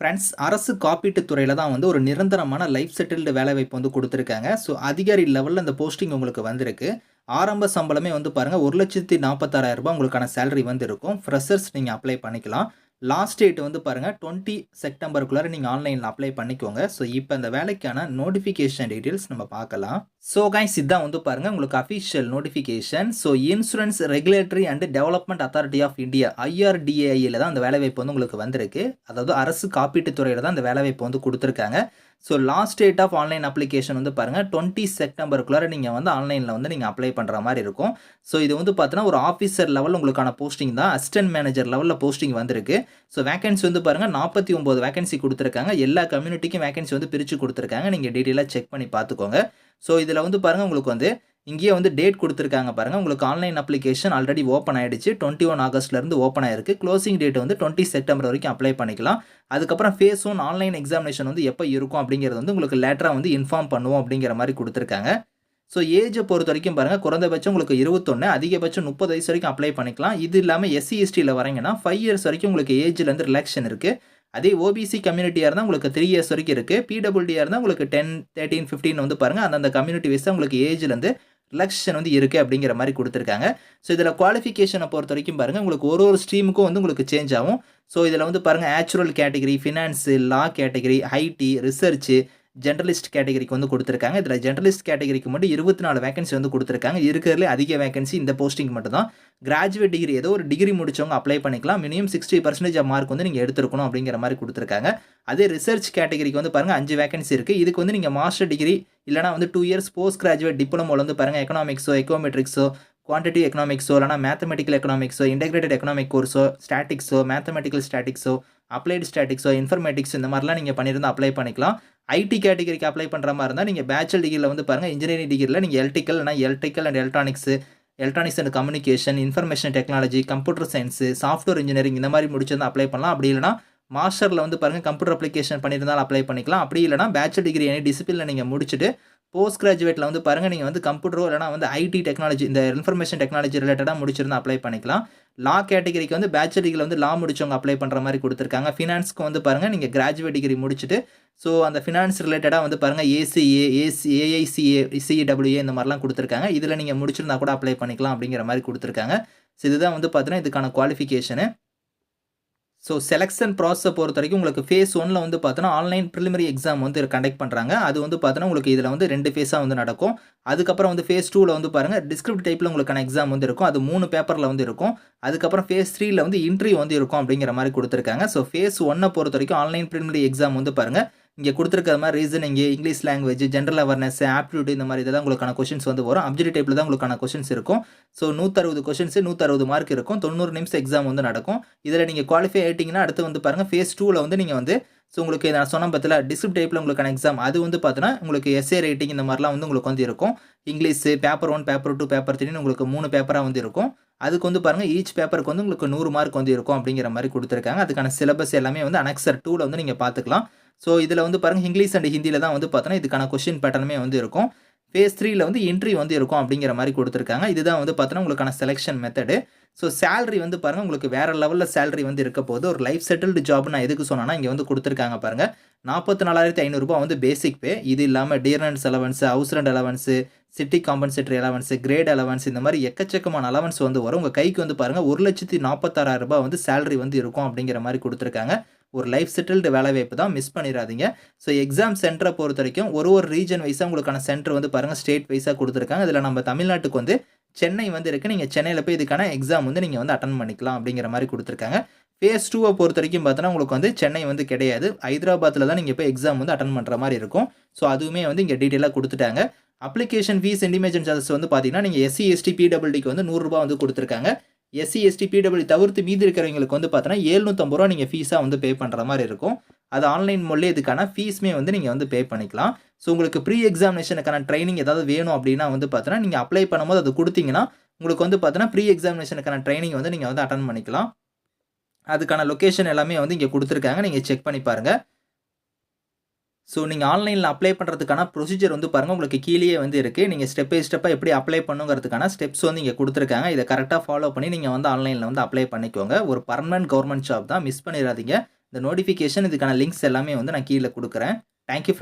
Friends அரசு காப்பீட்டு துறையில் தான் வந்து ஒரு நிரந்தரமான லைஃப் செட்டில்டு வேலைவாய்ப்பு வந்து கொடுத்துருக்காங்க ஸோ அதிகாரி லெவலில் இந்த போஸ்டிங் உங்களுக்கு வந்திருக்கு. ஆரம்ப சம்பளமே வந்து பாருங்கள் ஒரு லட்சத்தி ரூ. 1,46,000 உங்களுக்கான சேலரி வந்து இருக்கும். ஃப்ரெஷர்ஸ் நீங்கள் அப்ளை பண்ணிக்கலாம். லாஸ்ட் டேட் வந்து பாருங்கள் டுவெண்ட்டி செப்டம்பருக்குள்ளார நீங்கள் ஆன்லைனில் அப்ளை பண்ணிக்கோங்க. ஸோ இப்போ இந்த வேலைக்கான நோட்டிஃபிகேஷன் டீட்டெயில்ஸ் நம்ம பார்க்கலாம். ஸோ கைஸ் இதான் வந்து பாருங்கள் உங்களுக்கு official notification. So insurance regulatory and development authority of India ஐஆர்டிஏஐயில் தான் அந்த வேலைவாய்ப்பு வந்து உங்களுக்கு வந்திருக்கு. அதாவது அரசு காப்பீட்டுத் துறையில் தான் அந்த வேலைவாய்ப்பு வந்து கொடுத்துருக்காங்க so last date of online application வந்து பாருங்கள் டுவெண்ட்டி செப்டம்பருக்குள்ளார நீங்கள் வந்து ஆன்லைனில் வந்து நீங்கள் அப்ளை பண்ணுற மாதிரி இருக்கும். ஸோ இது வந்து பார்த்தீங்கன்னா ஒரு ஆஃபீஸர் லெவலில் உங்களுக்கான போஸ்டிங் தான். அசிஸ்டன்ட் மேனேஜர் லெவலில் போஸ்டிங் வந்திருக்கு. ஸோ வேகன்சி வந்து பாருங்கள் நாற்பத்தி ஒம்பது வேகன்சி கொடுத்துருக்காங்க எல்லா கம்யூனிட்டிக்கும் வேகன்சி வந்து பிரித்து கொடுத்துருக்காங்க நீங்கள் டீட்டெயிலாக செக் பண்ணி பார்த்துக்கோங்க. ஸோ இதில் வந்து பாருங்கள் உங்களுக்கு வந்து இங்கேயே வந்து டேட் கொடுத்துருக்காங்க பாருங்கள் உங்களுக்கு ஆன்லைன் அப்ளிகேஷன் ஆல்ரெடி ஓப்பன் ஆகிடுச்சு டுவெண்ட்டி ஒன் ஆகஸ்ட்லேருந்து ஓப்பன் ஆயிருக்கு. க்ளோசிங் டேட் வந்து 20 செப்டம்பர் வரைக்கும் அப்ளை பண்ணிக்கலாம். அதுக்கப்புறம் ஃபேஸ் ஒன் ஆன்லைன் எக்ஸாமினேஷன் வந்து எப்போ இருக்கும் அப்படிங்கிறது வந்து உங்களுக்கு லேட்டராக வந்து இன்ஃபார்ம் பண்ணுவோம் அப்படிங்கிற மாதிரி கொடுத்துருக்காங்க ஸோ ஏஜ்ஜை பொறுத்த வரைக்கும் பாருங்க குறைந்தபட்சம் உங்களுக்கு 21 அதிகபட்சம் 30 வயசு வரைக்கும் அப்ளை பண்ணிக்கலாம். இது இல்லாமல் எஸ்சி, எஸ்டியில் வரீங்கன்னா ஃபைவ் இயர்ஸ் வரைக்கும் உங்களுக்கு ஏஜ்லேருந்து ரிலாக்ஷன் இருக்குது அதே ஓபிசி கம்யூனிட்டியாக இருந்தால் உங்களுக்கு த்ரீ இயர்ஸ் வரைக்கும் இருக்குது பிடபிள்யூடியா இருந்தால் உங்களுக்கு 10, 13, 15 வந்து பாருங்கள் அந்தந்த கம்யூனிட்டி வைஸ் உங்களுக்கு ஏஜ்லேருந்து ரிலாக்சேஷன் வந்து இருக்குது அப்படிங்கிற மாதிரி கொடுத்துருக்காங்க. ஸோ இதில் குவாலிஃபிகேஷனை பொறுத்த வரைக்கும் பாருங்கள் உங்களுக்கு ஒரு ஒரு ஸ்ட்ரீமுக்கும் வந்து உங்களுக்கு சேஞ்ச் ஆகும். ஸோ இதில் வந்து பாருங்கள் natural category, finance law category, IT, research generalist கேட்டகரிக்கு வந்து கொடுத்துருக்காங்க இதில் ஜென்ரலிஸ்ட் கேட்டகரிக்கு மட்டும் இருபத்தி நாலு வேகன்சி வந்து கொடுத்துருக்காங்க இருக்கிறதுலே அதிக வேகன்சி இந்த போஸ்டிங் மட்டும் தான். கிராஜுவேட் டிகிரி ஏதோ ஒரு டிகிரி முடிச்சவங்க அப்ளை பண்ணிக்கலாம். மினிமம் 60% மார்க் வந்து நீங்கள் எடுத்துருக்கணும் அப்படிங்கிற மாதிரி கொடுத்துருக்காங்க அதே ரிசர்ச் கேட்டகரிக்கு வந்து பாருங்க 5 வேக்கன்சி இருக்கு. இதுக்கு வந்து நீங்கள் மாஸ்டர் டிகிரி இல்லைனா வந்து டூ இயர்ஸ் போஸ்ட் கிராஜுவேட் டிப்ளமோவில் வந்து பாருங்க எக்கனாமிக்ஸோ, எக்கோமெட்ரிக்ஸோ, குவான்டிட்டி எக்கனாமிக்ஸோ இல்லைனா மேத்தமெட்டிக்கல் எக்கனாமிக்ஸோ, இன்டெகிரேட்டட் எக்கனாமிக் கோர்ஸோ, ஸ்டாட்டிக்ஸோ, மேத்தமெட்டிக்கல் ஸ்டாட்டிக்ஸோ, அப்ளைட் ஸ்டாட்டிக்ஸோ, இன்ஃபர்மேட்டிக்ஸ் இந்த மாதிரிலாம் நீங்கள் பண்ணியிருந்தா அப்ளை பண்ணிக்கலாம். ஐடி கேட்டகரிக்கு அப்ளை பண்ணுற மாதிரி இருந்தால் நீங்கள் பேச்சுலர் டிகிரியில் வந்து பாருங்க இன்ஜினியரிங் டிகிரியில் நீங்கள் எலக்ட்ரிக்கல் இல்லைனா electrical and electronics, electronics and communication, information technology, computer science software engineering இந்த மாதிரி முடிச்சிருந்தால் அப்ளை பண்ணலாம். அப்படி இல்லைனா மாஸ்டரில் வந்து பாருங்க கம்ப்யூட்டர் அப்ளிகேஷன் பண்ணியிருந்தாலும் அப்ளை பண்ணிக்கலாம். அப்படி இல்லைனா பேச்சுலர் டிகிரி எனி டிசிப்ளினில் நீங்கள் முடிச்சுட்டு போஸ்ட் கிராஜுவேட்டில் வந்து பாருங்கள் நீங்கள் வந்து கம்ப்யூட்டரோ இல்லைனா வந்து ஐடி டெக்னாலஜி இந்த இன்ஃபர்மேஷன் டெக்னாலஜி ரிலேட்டடாக முடிச்சிருந்தா அப்ளை பண்ணிக்கலாம். லா கேட்டகரிக்கு வந்து பேச்சுலர் டிகிரி வந்து லா முடிச்சவங்க அப்ளை பண்ணுற மாதிரி கொடுத்துருக்காங்க ஃபினான்ஸ்க்கு வந்து பாருங்கள் நீங்கள் கிராஜுவேட் டிகிரி முடிச்சுட்டு ஸோ அந்த ஃபினான்ஸ் ரிலேட்டடாக வந்து பாருங்கள் ஏசிஏ, ஏசி ஏஐசிஏ, சிஇடபிள்யூஏ இந்த மாதிரிலாம் கொடுத்துருக்காங்க இதில் நீங்கள் முடிச்சிருந்தா கூட அப்ளை பண்ணிக்கலாம் அப்படிங்கிற மாதிரி கொடுத்துருக்காங்க ஸோ இதுதான் வந்து பார்த்தீங்கன்னா இதுக்கான குவாலிஃபிகேஷனு. ஸோ செலெக்ஷன் ப்ராசஸை பொறுத்த வரைக்கும் உங்களுக்கு ஃபேஸ் ஒனில் வந்து பார்த்தோன்னா ஆன்லைன் பிரிலிமினரி எக்ஸாம் வந்து கண்டக்ட் பண்ணுறாங்க அது வந்து பார்த்தோன்னா உங்களுக்கு இதில் வந்து ரெண்டு ஃபேஸாக வந்து நடக்கும். அதுக்கப்புறம் வந்து ஃபேஸ் டூவில் வந்து பாருங்க டிஸ்கிரிப்ட் டைப்பில் உங்களுக்கான எக்ஸாம் வந்து இருக்கும். அது மூணு பேப்பரில் வந்து இருக்கும். அதுக்கப்புறம் ஃபேஸ் த்ரீயில் வந்து இன்ட்ரி வந்து இருக்கும் அப்படிங்கிற மாதிரி கொடுத்துருக்காங்க ஸோ ஃபேஸ் ஒன்றை பொறுத்த வரைக்கும் ஆன்லைன் பிரிலிமினரி எக்ஸாம் வந்து பாருங்க இங்கே குடுத்துருக்கிற மாதிரி reasoning English language, general awareness, aptitude இந்த மாதிரி இதெல்லாம் உங்களுக்கான கொஷின்ஸ் வந்து வரும். அப்ஜெக்ட் டைப்பில் தான் உங்களுக்கான கொஷின்ஸ் இருக்கும். ஸோ நூற்றறுபது கொஷின்ஸ் நூற்றறுபது மார்க் இருக்கும். 90 நிமிஷம் எக்ஸாம் வந்து நடக்கும். இதில் நீங்கள் குவாலிஃபை ஆகிட்டிங்கன்னா அடுத்து வந்து பாருங்கள் ஃபேஸ் டூவில் வந்து நீங்கள் வந்து ஸோ உங்களுக்கு நான் சொன்ன பார்த்தீங்களா டிஸ்கிரிப்டிவ் டைப்பில் உங்களுக்கான எக்ஸாம் அது வந்து பார்த்தீங்கன்னா உங்களுக்கு எஸ்ஏ ரைட்டிங் இந்த மாதிரிலாம் வந்து உங்களுக்கு வந்து இருக்கும். English paper one paper two paper 3ன்னு உங்களுக்கு மூணு பேப்பராக வந்து இருக்கும். அதுக்கு வந்து பாருங்கள் ஈச் பேப்பருக்கு வந்து உங்களுக்கு நூறு மார்க் வந்து இருக்கும் அப்படிங்கிற மாதிரி கொடுத்துருக்காங்க அதுக்கான சிலபஸ் எல்லாமே வந்து அனக்சர் டூவில் வந்து நீங்கள் பார்த்துக்கலாம். ஸோ இதில் வந்து பாருங்கள் இங்கிலீஷ் அண்ட் ஹிந்தியில் தான் வந்து பார்த்தோன்னா இதுக்கான கொஷின் பேட்டர்னுமே வந்து இருக்கும். ஃபேஸ் த்ரீயில் வந்து இன்ட்ரி வந்து இருக்கும் அப்படிங்கிற மாதிரி கொடுத்துருக்காங்க இதுதான் வந்து பார்த்தோன்னா உங்களுக்கான செலெக்ஷன் மெத்தடு. ஸோ சேலரி வந்து பாருங்க உங்களுக்கு வேறு லெவலில் சேலரி வந்து இருக்க போது ஒரு லைஃப் செட்டில்டு ஜாப் நான் எதுக்கு சொன்னேன்னா இங்கே வந்து கொடுத்துருக்காங்க பாருங்கள் நாற்பத்தி நாலாயிரத்தி ஐநூறுரூபா வந்து பேசிக் பே. இது இல்லாமல் dearness allowance house rent allowance city compensatory allowance grade allowance இந்த மாதிரி எக்கச்சக்கமான அலவன்ஸ் வந்து வரும். உங்கள் கைக்கு வந்து பாருங்க ரூ. 1,46,000 வந்து சேலரி வந்து இருக்கும் அப்படிங்கிற மாதிரி கொடுத்துருக்காங்க ஒரு லைஃப் செட்டில்டு வேலை வாய்ப்பு தான் மிஸ் பண்ணிடாதீங்க ஸோ எக்ஸாம் சென்டரை பொறுத்த வரைக்கும் ஒரு ஒரு ரீஜன் வைஸாக உங்களுக்கான சென்டர் வந்து பாருங்கள் ஸ்டேட் வைஸாக கொடுத்துருக்காங்க. இதில் நம்ம தமிழ்நாட்டுக்கு வந்து சென்னை வந்து இருக்குது நீங்கள் சென்னையில் போய் இதுக்கான எக்ஸாம் வந்து நீங்கள் வந்து அட்டன் பண்ணிக்கலாம் அப்படிங்கிற மாதிரி கொடுத்துருக்காங்க. ஃபேஸ் டூவை பொறுத்த வரைக்கும் பார்த்தோன்னா உங்களுக்கு வந்து சென்னை வந்து கிடையாது. ஹைதராபாத்தில் தான் நீங்கள் போய் எக்ஸாம் வந்து அட்டன் பண்ணுற மாதிரி இருக்கும். ஸோ அதுவுமே வந்து இங்கே டீட்டெயிலாக கொடுத்துட்டாங்க. அப்ளிகேஷன் ஃபீஸ், இன்டிமேஷன் சார்ஜஸ் வந்து பார்த்தீங்கன்னா நீங்கள் எஸ்சி, எஸ்டி, பிடபிள்டிக்கு வந்து நூறுரூபா வந்து கொடுத்துருக்காங்க. எஸ்சி, எஸ்டி, பிடபிள்யூ தவிர்த்து மீதி இருக்கிறவங்களுக்கு வந்து பார்த்தோன்னா ஏழ்நூற்றம்பது ரூபா நீங்கள் ஃபீஸாக வந்து பே பண்ணுற மாதிரி இருக்கும். அது ஆன்லைன் மோட்லயே இதுக்கான ஃபீஸுமே வந்து நீங்கள் வந்து பே பண்ணிக்கலாம். ஸோ உங்களுக்கு ப்ரீ எக்ஸாமினேஷனுக்கான ட்ரைனிங் ஏதாவது வேணும் அப்படின்னா வந்து பார்த்தோன்னா நீங்கள் அப்ளை பண்ணும்போது அது கொடுத்தீங்கன்னா உங்களுக்கு வந்து பார்த்தோன்னா ப்ரீ எக்ஸாமினேஷனுக்கான ட்ரைனிங் வந்து நீங்கள் வந்து அட்டன் பண்ணிக்கலாம். அதுக்கான லொக்கேஷன் எல்லாமே வந்து இங்கே கொடுத்துருக்காங்க நீங்கள் செக் பண்ணி பாருங்கள் ஸோ நீங்கள் ஆன்லைனில் அப்ளை பண்ணுறதுக்கான ப்ரொசீஜர் வந்து பாருங்கள் உங்களுக்கு கீழே வந்து இருக்குது நீங்கள் ஸ்டெப் பை ஸ்டெப்பாக எப்படி அப்ளை பண்ணுங்கிறதுக்கான ஸ்டெப்ஸ் வந்து இங்கே கொடுத்துருக்காங்க. இதை கரெக்டாக ஃபாலோ பண்ணி நீங்கள் வந்து ஆன்லைனில் வந்து அப்ளை பண்ணிக்கோங்க. ஒரு பர்மனன்ட் கவர்மெண்ட் ஜாப் தான் மிஸ் பண்ணிடாதீங்க. இந்த நோட்டிஃபிகேஷன் இதுக்கான லிங்க்ஸ் எல்லாமே வந்து நான் கீழே கொடுக்குறேன். Thank you